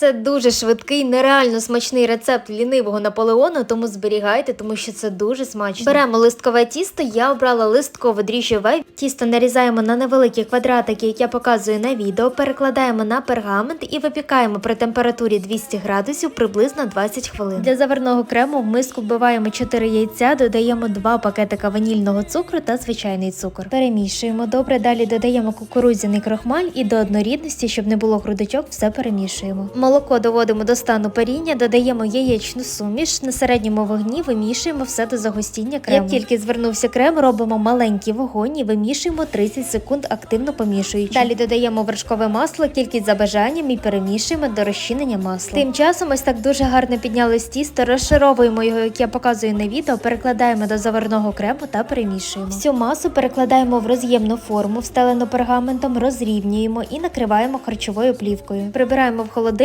Це дуже швидкий, нереально смачний рецепт лінивого наполеону, тому зберігайте, тому що це дуже смачно. Беремо листкове тісто. Я обрала листкове дріжджове. Тісто нарізаємо на невеликі квадратики, як я показую на відео. Перекладаємо на пергамент і випікаємо при температурі 200 градусів приблизно 20 хвилин. Для заварного крему в миску вбиваємо 4 яйця, додаємо 2 пакетика ванільного цукру та звичайний цукор. Перемішуємо добре. Далі додаємо кукурудзяний крохмаль і до однорідності, щоб не було грудочок, все перемішуємо. Молоко доводимо до стану паріння, додаємо яєчну суміш. На середньому вогні вимішуємо все до загустіння крему. Як тільки звернувся крем, робимо маленький вогонь і вимішуємо 30 секунд, активно помішуючи. Далі додаємо вершкове масло, кількість за бажанням і перемішуємо до розчинення масла. Тим часом ось так дуже гарно піднялось тісто, розшаровуємо його, як я показую на відео, перекладаємо до заварного крему та перемішуємо. Всю масу перекладаємо в роз'ємну форму, встелену пергаментом, розрівнюємо і накриваємо харчовою плівкою. Прибираємо в холодильник